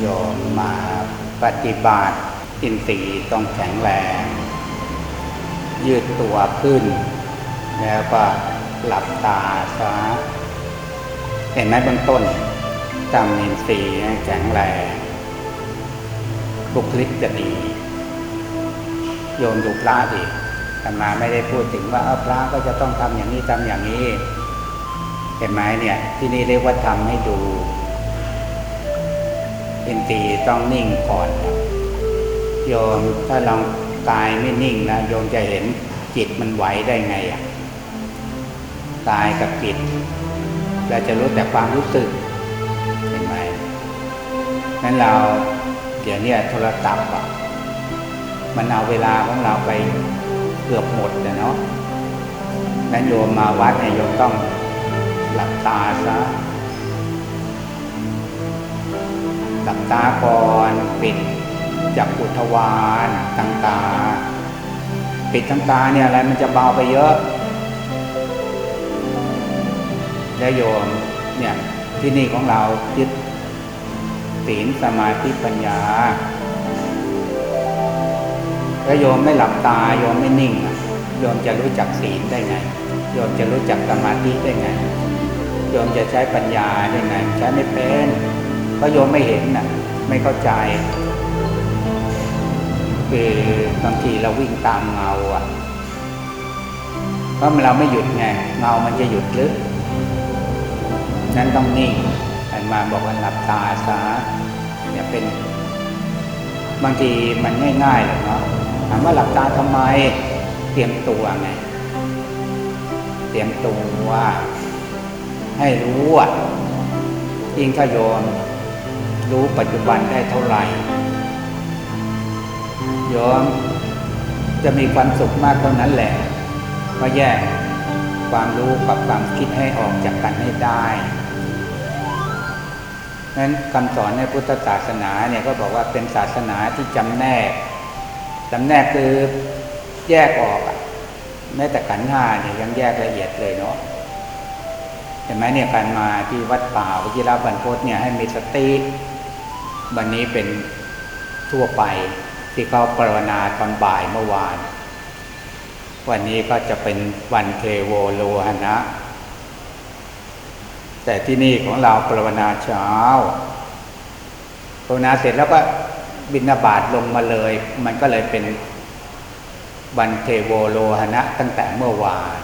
โยมมาปฏิบัติอินทรีย์ต้องแข็งแรง ยืดตัวขึ้น แล้วก็หลับตาซะเห็นไหมเบื้องต้นจำอินทรีย์แข็งแรงบุคลิกจะดี โยมดูพระดิแต่มาไม่ได้พูดถึงว่าพระก็จะต้องทำอย่างนี้ทำอย่างนี้ เห็นไหมเนี่ย ที่นี่เรียกว่าทำให้ดู อินทรีย์ต้องนิ่งก่อนนะโยมถ้าลองกายไม่นิ่งนะโยมจะเห็นจิตมันไหวได้ไงอะ่ะกายกับจิตเราจะรู้แต่ความรู้สึกเห็นไหมนั้นเราเดี๋ยวนี้โทรศัพท์อะมันเอาเวลาของเราไปเกือบหมดเลยเนาะนั้นโยมมาวัดเนี่ยโยมต้องหลับตาซะ หลับตาก่อนปิดจักอุทวารต่างๆปิดทั้งตาเนี่ยอะไรมันจะเบาไปเยอะแล้วโยมเนี่ยที่นี่ของเรายึดศีลสมาธิปัญญาแล้วโยมไม่หลับตาโยมไม่นิ่งโยมจะรู้จักศีลได้ไงโยมจะรู้จักสมาธิได้ไงโยมจะใช้ปัญญาได้ไงใช้ไม่เป็น เพราะโยมไม่เห็นน่ะไม่เข้าใจคือบางทีเราวิ่งตามเงาอะเพราะเราไม่หยุดไงเงามันจะหยุดหรือนั้นต้องนิ่งอันมาบอกว่าหลับตาซะเนี่ยเป็น บางทีมันง่ายๆเลยเนาะถามว่าหลับตาทำไม เตรียมตัวไง เตรียมตัวให้รู้อะยิ่งถ้าโยม รู้ปัจจุบันได้เท่าไหร่โยมจะมีความสุขมากเท่านั้นแหละเพราะแยกความรู้กับความคิดให้ออกจากกันให้ได้นั้นคำสอนในพุทธศาสนาเนี่ยก็บอกว่าเป็นศาสนาที่จำแนกจำแนกคือแยกออกแม้แต่ขันธ์ห้าเนี่ยยังแยกละเอียดเลยเนาะเห็นไหมเนี่ยการมาที่วัดป่าวิจิราบันพศเนี่ยให้มีสติ วันนี้เป็นทั่วไปที่เขาปรวนาตอนบ่ายเมื่อวาน วันนี้ก็จะเป็นวันเทโวโลหนะ แต่ที่นี่ของเราปรวนาเช้าปรวนาเสร็จแล้วก็บินาบาตลงมาเลย มันก็เลยเป็นวันเทโวโลหนะตั้งแต่เมื่อวาน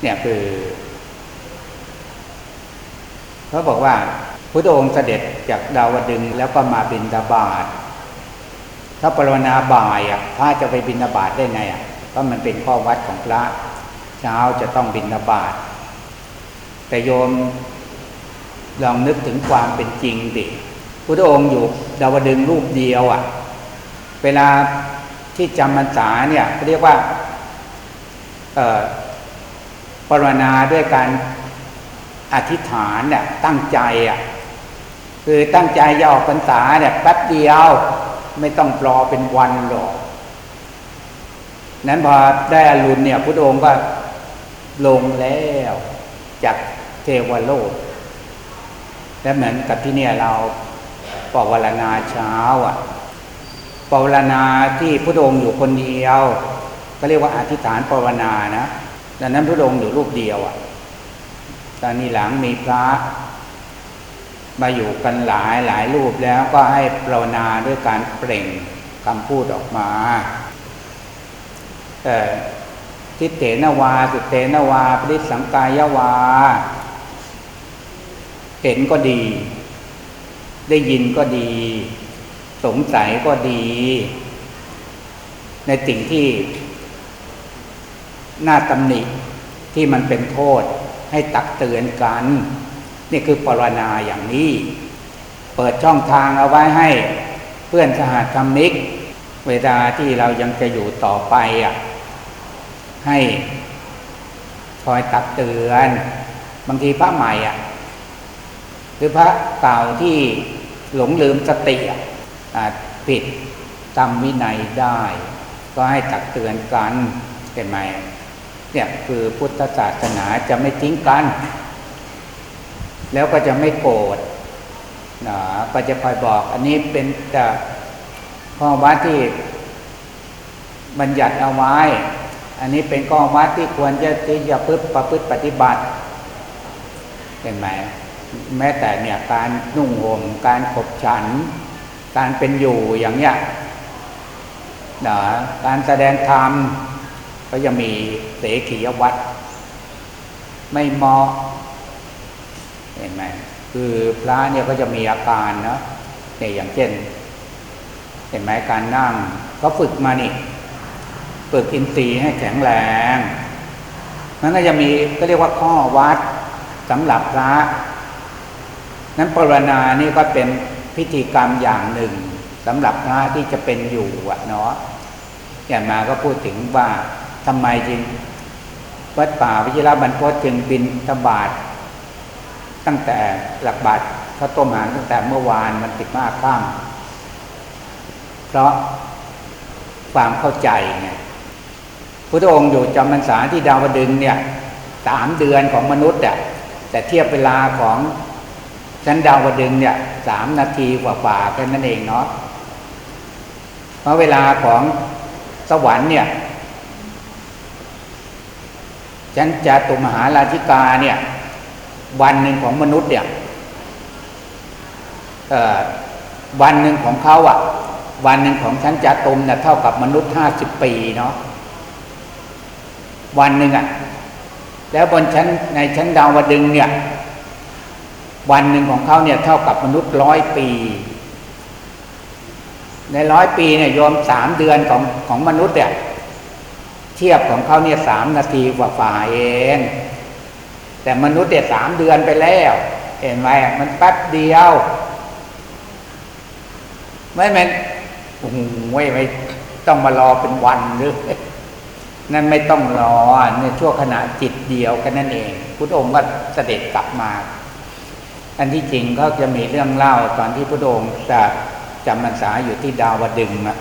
เนี่ยคือเขาบอกว่า พระองค์เสด็จจากดาวดึงแล้วก็มาบินทบาทถ้าปรวนาบ่ายอะพระจะไปบินทบาทได้ไงอะเพราะมันเป็นข้อวัดของพระเช้าจะต้องบินทบาทแต่โยมลองนึกถึงความเป็นจริงดิพระองค์อยู่ดาวดึงรูปเดียวอะ เวลาที่จำพรรษาเนี่ยเขาเรียกว่าปรวนาด้วยการอธิษฐานเนี่ยตั้งใจอะ คือตั้งใจจะออกพรรษาเนี่ยแป๊บเดียวไม่ต้องรอเป็นวันหรอก นั้นพอได้อรุณเนี่ยพระองค์ก็ลงแล้วจากเทวโลก และเหมือนกับที่เนี่ยเราปวารณาเช้าอะปวารณาที่พระองค์อยู่คนเดียว ก็เรียกว่าอธิษฐานปวารณานะดังนั้นพระองค์อยู่รูปเดียวอะตอนนี้หลังมีพระ มาอยู่กันหลายหลายรูปแล้วก็ให้ปรวนาด้วยการเปล่งคำพูดออกมาทิเตนวาสุเตนวาปริสังกายวา เห็นก็ดี ได้ยินก็ดี สงสัยก็ดี ในสิ่งที่น่าตำหนิที่มันเป็นโทษให้ตักเตือนกัน นี่คือปรณาอย่างนี้ เปิดช่องทางเอาไว้ให้เพื่อนสหธรรมิก เวลาที่เรายังจะอยู่ต่อไปอะให้คอยตักเตือน บางทีพระใหม่อะหรือพระเก่าที่หลงลืมสติอะผิดตามวินัยได้ ก็ให้ตักเตือนกันเห็นไหมเนี่ยคือพุทธศาสนาจะไม่ทิ้งกัน แล้วก็จะไม่โกรธนะก็จะคอยบอก อันนี้เป็นแต่ข้อวัดที่บัญญัติเอาไว้ อันนี้เป็นข้อวัดที่ควรจะที่จะพึ่ประพฤติปฏิบัติเห็นไหมแม้แต่เนี่ยการนุ่งห่มการขบฉัน การเป็นอยู่อย่างเนี้ยนะการแสดงธรรมก็จะมีเสขียวัดไม่เหมาะ เห็นไหมคือพระเนี่ยก็จะมีอาการนะเนี่ยอย่างเช่น เห็นไหมการนั่งเขาฝึกมานี่ฝึกอินทรีย์ให้แข็งแรงนั้นก็จะมีก็เรียกว่าข้อวัดสำหรับพระ นั้นปรณานี่ก็เป็นพิธีกรรมอย่างหนึ่งสำหรับพระที่จะเป็นอยู่อะเนาะอย่างมาก็พูดถึงว่าทำไมจริงวัดป่าวิจิรบรรพตจึงบินตบาท ตั้งแต่หลักบาทเขาต้มหารตั้งแต่เมื่อวานมันติดมากข้ามเพราะความเข้าใจไงพุทธองค์อยู่จำพรรษาที่ดาวดึงเนี่ยสามเดือนของมนุษย์อะแต่เทียบเวลาของชั้นดาวดึงเนี่ยสามนาทีกว่าๆแค่นั้นเองเนาะเพราะเวลาของสวรรค์เนี่ยชั้นจาตุมหาราชิกาเนี่ย วันหนึ่งของมนุษย์เนี่ยวันหนึ่งของเขาอะ วันหนึ่งของชั้นจาตุมเนี่ยเท่ากับมนุษย์ห้าสิบปีเนาะวันหนึ่งอะ แล้วบนชั้นในชั้นดาวดึงเนี่ย วันหนึ่งของเขาเนี่ยเท่ากับมนุษย์ร้อยปี ในร้อยปีเนี่ยโยมสามเดือนของของมนุษย์เนี่ยเทียบของเขาเนี่ยสามนาทีกว่าฝ่าเอง แต่มนุษย์เนี่ยสามเดือนไปแล้ว เห็นไหมมันแป๊บเดียว ไม่แม่นโอ้โหไม่ต้องมารอเป็นวันหรือนั่นไม่ต้องรอในช่วงขณะจิตเดียวกันนั่นเอง พุทธองค์ก็เสด็จกลับมา อันที่จริงก็จะมีเรื่องเล่าตอนที่พุทธองค์จะจำพรรษาอยู่ที่ดาวดึงนะ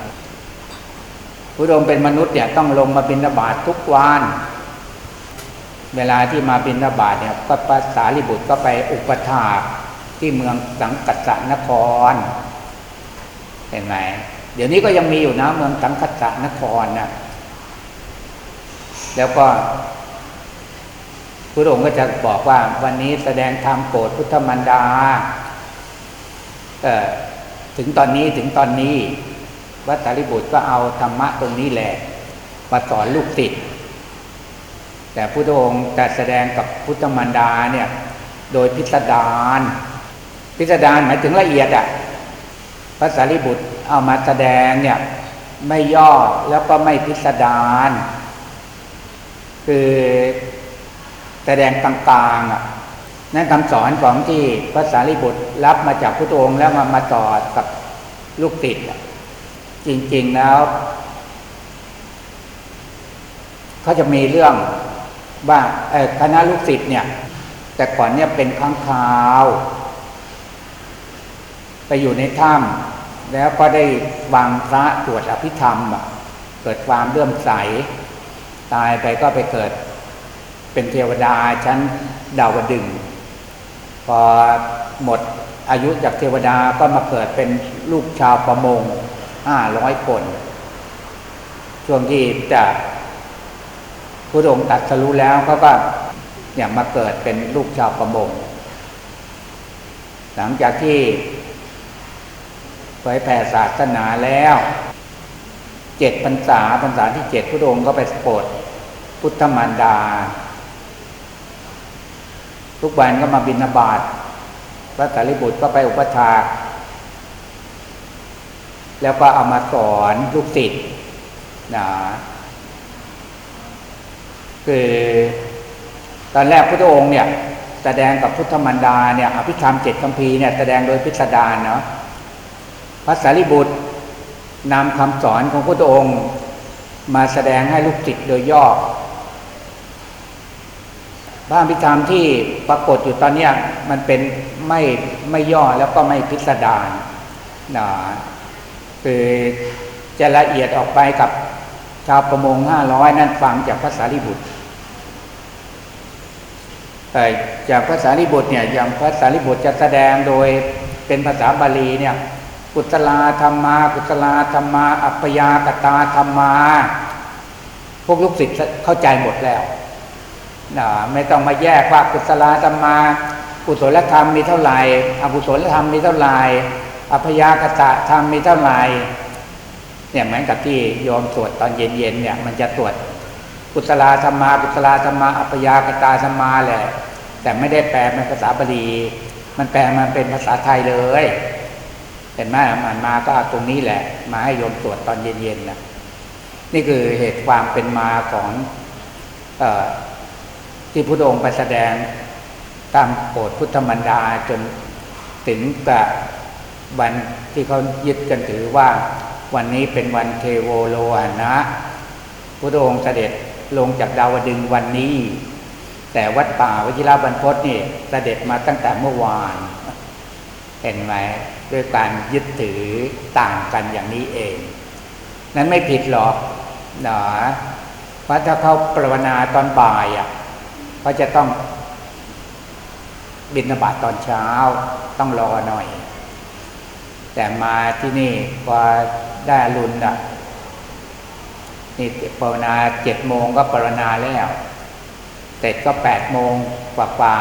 พุทธองค์เป็นมนุษย์เนี่ยต้องลงมาบิณฑบาตททุกวัน เวลาที่มาบิณฑบาตเนี่ยก็ภาษาลิบุตรก็ไปอุปถาที่เมืองสังกัสนคร เห็นไหมเดี๋ยวนี้ก็ยังมีอยู่นะเมืองสังกัสนครนะแล้วก็พระองค์ก็จะบอกว่าวันนี้แสดงธรรมโปรดพุทธมันดาเออถึงตอนนี้ถึงตอนนี้วัดสารีบุตรก็เอาธรรมะตรงนี้แหละมาสอนลูกติด แต่พระองค์จะแสดงกับพุทธมันดาเนี่ยโดยพิสดารพิสดารหมายถึงละเอียดอะ่ะพระสารีบุตรเอามาแสดงเนี่ยไม่ย่อแล้วก็ไม่พิสดารคือแสดงกลางๆอะนั่นคำสอนของที่พระสารีบุตรรับมาจากพระองค์แล้วมามาต่อกับลูกติดจริงๆแล้วเขาจะมีเรื่อง ว่าคณะลูกศิษย์เนี่ย แต่ก่อนเนี่ยเป็นข้างคาว ไปอยู่ในถ้ำแล้วก็ได้วางพระตรวจอภิธรรมเกิดความเลื่อมใส ตายไปก็ไปเกิด เป็นเทวดาชั้นดาวดึงพอหมดอายุจากเทวดาก็มาเกิดเป็นลูกชาวประมงห้าร้อยคน ช่วงที่จะ พระองค์ตัดสรู้แล้วเขาก็อย่างมาเกิดเป็นลูกชาวประมง หลังจากที่เผยแผ่ศาสนาแล้วเจ็ดพรรษาพรรษาที่เจ็ดพระองค์ก็ไปโปรดพุทธมารดา ทุกวันก็มาบิณฑบาตพระสารีบุตรก็ไปอุปถาแล้วก็เอามาสอนลูกศิษย์นะ คือตอนแรกพระองค์เนี่ยแสดงกับพุทธมันดาเนี่ยอภิธรรมเจ็ดคำพีเนี่ยแสดงโดยพิสดารเนาะพระสารีบุตรนำคำสอนของพระองค์ มาแสดงให้ลูกศิษย์โดยย่อพระอภิธรรมที่ปรากฏอยู่ตอนนี้มันเป็นไม่ไม่ย่อแล้วก็ไม่พิสดารนะคือจะละเอียดออกไปกับาวประมงห้าร้อยนั่นฟังจากภาษาลิบุตรแต่จากภาษาลิบุตรเนี่ยอย่างภาษาลิบุตรจะแสดงโดยเป็นภาษาบาลีเนี่ยกุศลาธรรมากุศลาธรรมา อัปปยากตาธรรมา พวกลูกศิษย์เข้าใจหมดแล้วนะไม่ต้องมาแยกว่ากุศลธรรมากุศลธรรมมีเท่าไหร่อกุศลธรรมมีเท่าไหร่อัพยากตะธรรมมีเท่าไหร่ เนี่ยเหมือนกับที่โยมสวดตอนเย็นๆเนี่ย มันจะสวดกุศลธรรมากุศลธรรมาอัพยากตาธรรมาแหละ แต่ไม่ได้แปลเป็นภาษาบาลีมันแปลมันเป็นภาษาไทยเลยเห็นไหมมันมาก็เอาตรงนี้แหละ มาให้โยมสวดตอนเย็นๆนะนี่คือเหตุความเป็นมาของอที่พระองค์ไปแสดงตามโปรดพุทธมันดาจนถึงกับวันที่เขายึดกันถือว่า วันนี้เป็นวันเทโวโลหนะพระองค์เสด็จลงจากดาวดึงวันนี้ แต่วัดป่าวชิราบรรพตนี่เสด็จมาตั้งแต่เมื่อวาน เห็นไหมด้วยการยึดถือต่างกันอย่างนี้เอง นั้นไม่ผิดหรอกหนาเพราะถ้าเขาปรวนาตอนบ่ายอะเขาจะต้องบินบาตตอนเช้าต้องรอหน่อย แต่มาที่นี่พอได้อรุณอะนี่ปรวนาเจ็ดโมงก็ปรวนาแล้วเสร็จก็แปดโมงกว่าป่า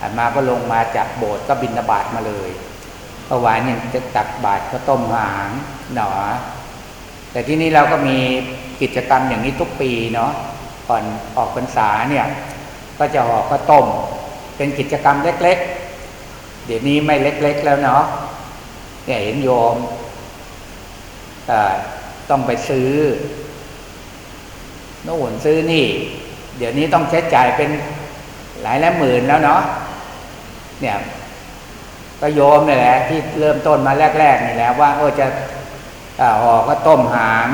อันมาก็ลงมาจากโบสถ์ก็บินบาตมาเลยเมื่อวานยังจะตักบาตรก็ต้มหางหนอ แต่ที่นี้เราก็มีกิจกรรมอย่างนี้ทุกปีเนาะก่อนออกพรรษาเนี่ย ก็จะห่อข้าต้ม เป็นกิจกรรมเล็ก ๆ เดี๋ยวนี้ไม่เล็ก ๆ แล้วเนาะ เนี่ยเห็นโยมต้องไปซื้อโน่นซื้อนี่ เดี๋ยวนี้ต้องใช้จ่ายเป็นหลายแล้หมื่นแล้วเนาะเนี่ยก็โยมนี่แหละที่เริ่มต้นมาแรกๆนี่แหละว่าโอ้จะห่อก็ต้มหาง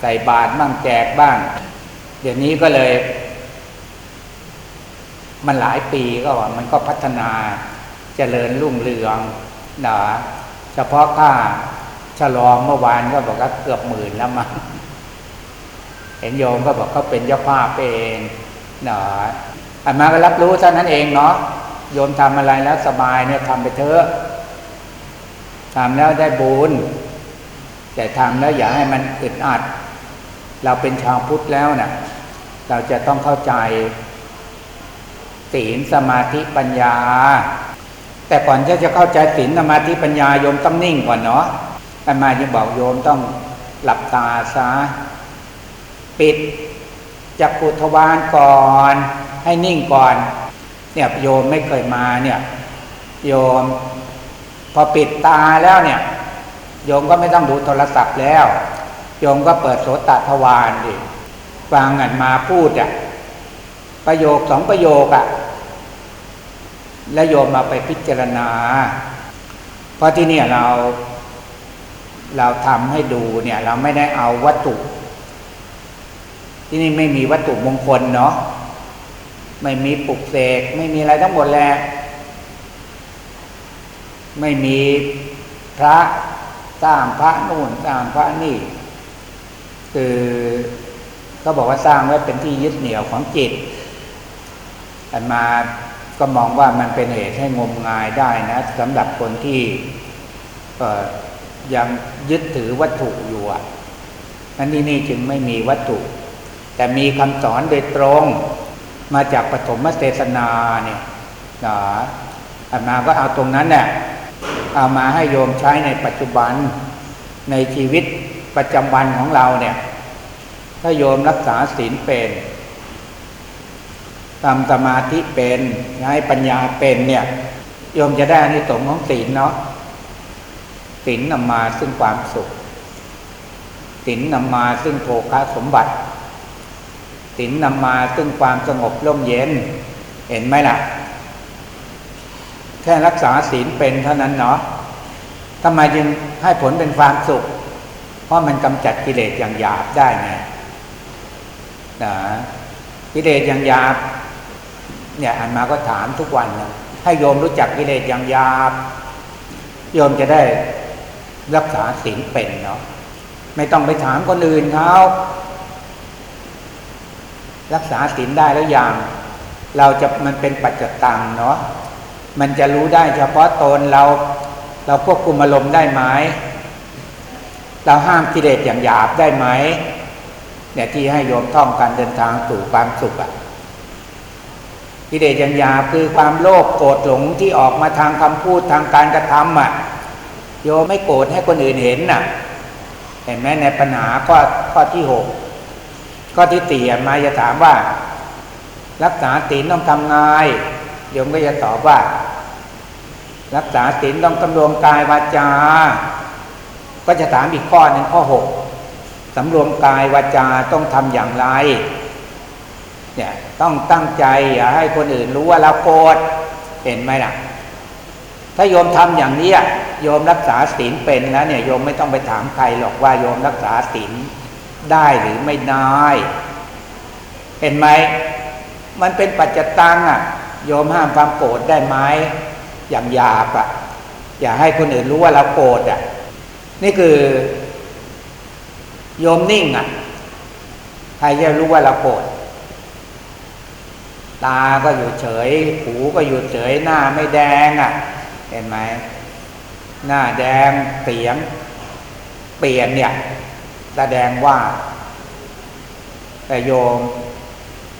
ใส่บาตรบ้างแจกบ้าง เดี๋ยวนี้ก็เลย มันหลายปีก็มันก็พัฒนาเจริญรุ่งเรืองนะ ฉพาะค่าฉลองเมื่อวานก็บอกว่าเกือบหมื่นแล้วมั้งเห็นโยมก็บอกเขาเป็นเจ้าภาพเองนะอันมาก็รับรู้เท่านั้นเองเนาะโยมทำอะไรแล้วสบายเนี่ยทำไปเถอะทำแล้วได้บุญแต่ทำแล้วอย่าให้มันอึดอัด เราเป็นชาวพุทธแล้วนะ่ะ เราจะต้องเข้าใจศีลสมาธิปัญญา แต่ก่อนที่จะเข้าใจศีลสมาธิปัญญาโยมต้องนิ่งก่อนเนาะแต่มาจะบอกโยมต้องหลับตาซะปิดจักรุทวารก่อน ให้นิ่งก่อน เนี่ยโยมไม่เคยมาเนี่ย โยม พอปิดตาแล้วเนี่ย โยมก็ไม่ต้องดูโทรศัพท์แล้ว โยมก็เปิดโสตทวารดิฟังกันมาพูดอะประโยคสองประโยคอะ แล้วโยมมาไปพิจารณา เพราะที่เนี่ยเราเราทำให้ดูเนี่ยเราไม่ได้เอาวัตถุ ที่นี่ไม่มีวัตถุมงคลเนาะไม่มีปลุกเสกไม่มีอะไรทั้งหมดแหละไม่มีพระสร้างพระนู่นสร้างพระนี่ คือก็บอกว่าสร้างไว้เป็นที่ยึดเหนี่ยวของจิตอันมา ก็มองว่ามันเป็นเหตุให้งมงายได้นะสำหรับคนที่ยังยึดถือวัตถุอยู่อะนั้นที่นี่จึงไม่มีวัตถุ แต่มีคำสอนโดยตรงมาจากปฐมเทศนาเนี่ยนะอันมาก็เอาตรงนั้นเนี่ยเอามาให้โยมใช้ในปัจจุบันในชีวิตประจำวันของเราเนี่ย ถ้าโยมรักษาศีลเป็น ทำสมาธิเป็นใช้ปัญญาเป็นเนี่ยโยมจะได้อานิสงของศีลเนาะศีลนำมาซึ่งความสุขศีลนำมาซึ่งโภคสมบัติศีลนำมาซึ่งความสงบร่มเย็น เห็นไหมล่ะ แค่รักษาศีลเป็นเท่านั้นเนาะทำไมจึงให้ผลเป็นความสุข เพราะมันกำจัดกิเลสอย่างหยาบได้ไงนะกิเลสอย่างหยาบ เนี่ยอันมาก็ถามทุกวันนะให้โยมรู้จักกิเลสอย่างยาบโยมจะได้รักษาศีลเป็นเนาะไม่ต้องไปถามคนอื่นเขารักษาศีลได้แล้วอย่าง เราจะมันเป็นปัจจตังเนาะมันจะรู้ได้เฉพาะตนเรา เราควบคุมอารมณ์ได้ไหมเราห้ามกิเลสอย่างหยาบได้ไหมเนี่ยที่ให้โยมท่องการเดินทางสู่ความสุขอะ กิเลสย่างหยาคือความโลภโกรธหลงที่ออกมาทางคำพูดทางการกระทำอะโยไม่โกรธให้คนอื่นเห็นน่ะ เห็นไหมในปัญหาข้อข้อที่หกข้อที่สี่มาจะถามว่า รักษาศีลต้องทำไงโยมก็จะตอบว่า รักษาศีลต้องกำรวมกายวาจา ก็จะถามอีกข้อหนึ่งข้อหกสำรวมกายวาจาต้องทำอย่างไร เนี่ยต้องตั้งใจอย่าให้คนอื่นรู้ว่าเราโกรธเห็นไหมล่ะ ถ้าโยมทำอย่างนี้โยมรักษาศีลเป็นแล้วเนี่ยโยมไม่ต้องไปถามใครหรอกว่าโยมรักษาศีลได้หรือไม่ได้เห็นไหมมันเป็นปัจจตังอะ โยมห้ามความโกรธได้ไหมอย่างหยาบอะ อย่าให้คนอื่นรู้ว่าเราโกรธอะ นี่คือ โยมนิ่งอะใครจะรู้ว่าเราโกรธ ตาก็อยู่เฉย หูก็อยู่เฉย หน้าไม่แดงอะ เห็นไหม หน้าแดงเสียง เปลี่ยนเนี่ยแสดงว่า แต่โยม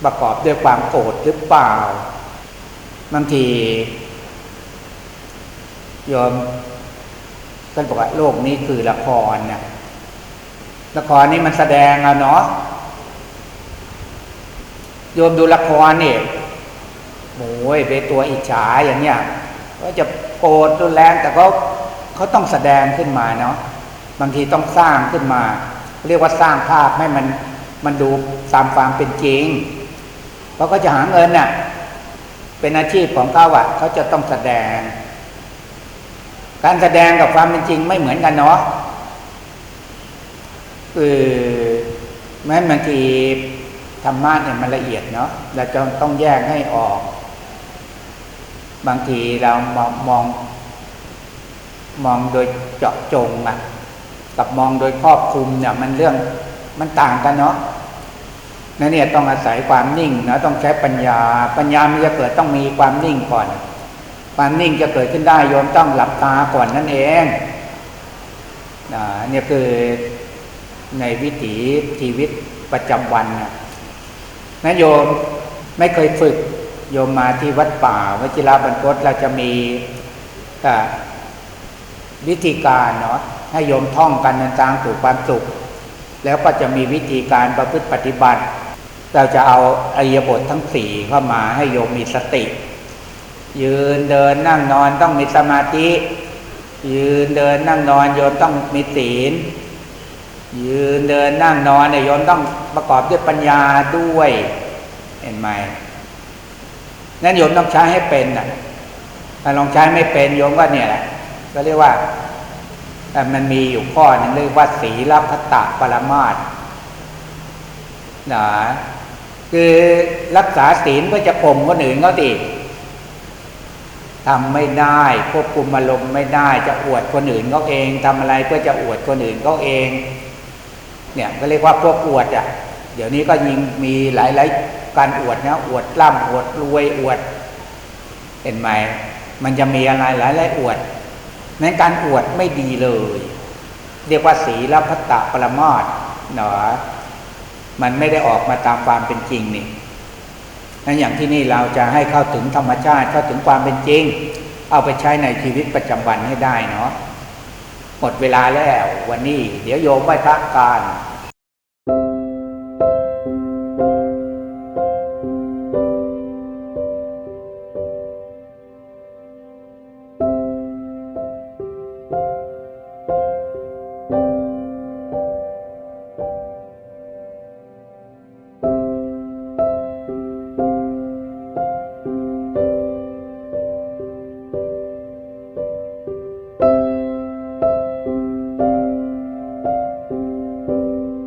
ประกอบด้วยความโกรธหรือเปล่า บางทีโยมท่านบอกว่าโลกนี้คือละครเนี่ยละครนี้มันแสดงอะเนาะ โยมดูละครนี่โอ้ยเป็นตัวอิจฉาอย่างเนี้ยก็จะโกรธรุนแรงแต่เขาเขาต้องแสดงขึ้นมาเนาะบางทีต้องสร้างขึ้นมา เรียกว่าสร้างภาพให้มันมันดูตามความเป็นจริงเพราก็จะหาเงินน่ะ เป็นอาชีพของเขาอะเขาจะต้องแสดง การแสดงกับความเป็นจริงไม่เหมือนกันเนาะคือแม้บางที ธรรมะเนี่ยมันละเอียดเนาะเราจะต้องแยกให้ออก บางทีเรามองมอง มองโดยเจาะจงอะกับมองโดยครอบคลุมเนี่ย มันเรื่องมันต่างกันเนาะนั่นเนี่ยต้องอาศัยความนิ่งนะต้องใช้ปัญญา ปัญญามันจะเกิดต้องมีความนิ่งก่อน ความนิ่งจะเกิดขึ้นได้โยมต้องหลับตาก่อนนั่นเองนะเนี่ยคือในวิถีชีวิตประจำวันนะ นั้นโยมไม่เคยฝึกโยมมาที่วัดป่าวชิราบรรพตเราจะมีวิธีการเนาะให้โยมท่องกันในทางสู่ความสุข แล้วก็จะมีวิธีการประพฤติปฏิบัติ เราจะเอาอริยบททั้งสี่เข้ามาให้โยมมีสติ ยืนเดินนั่งนอนต้องมีสมาธิ ยืนเดินนั่งนอนโยมต้องมีศีล ยืนเดินนั่งนอนเนี่ยโยมต้อง ประกอบด้วยปัญญาด้วย เห็นไหมนั่นโยมต้องใช้ให้เป็นนะถ้าลองใช้ไม่เป็นโยมก็เนี่ยแหละก็เรียกว่าแต่มันมีอยู่ข้อนึ่งเรียกว่าศีลพัตตปรมาตนะคือรักษาศีลเพื่อจะข่มคนอื่นก็ดีทำไม่ได้ควบคุมอารมณ์ไม่ได้จะอวดคนอื่นเขาเองทำอะไรเพื่อจะอวดคนอื่นเขาเอง เนี่ยก็เรียกว่าพวกอวดอะ เดี๋ยวนี้ก็ยิงมีหลายๆการอวดนะอวดล่ำอวดรวยอวด เห็นไหมมันจะมีอะไรหลายๆอวดนั้นการอวดไม่ดีเลย เรียกว่าศีลพัตตปรมาตเนาะมันไม่ได้ออกมาตามความเป็นจริงนี่นั้นอย่างที่นี่เราจะให้เข้าถึงธรรมชาติเข้าถึงความเป็นจริง เอาไปใช้ในชีวิตประจำวันให้ได้เนาะหมดเวลาแล้ววันนี้ เดี๋ยวโยมไหว้พระการ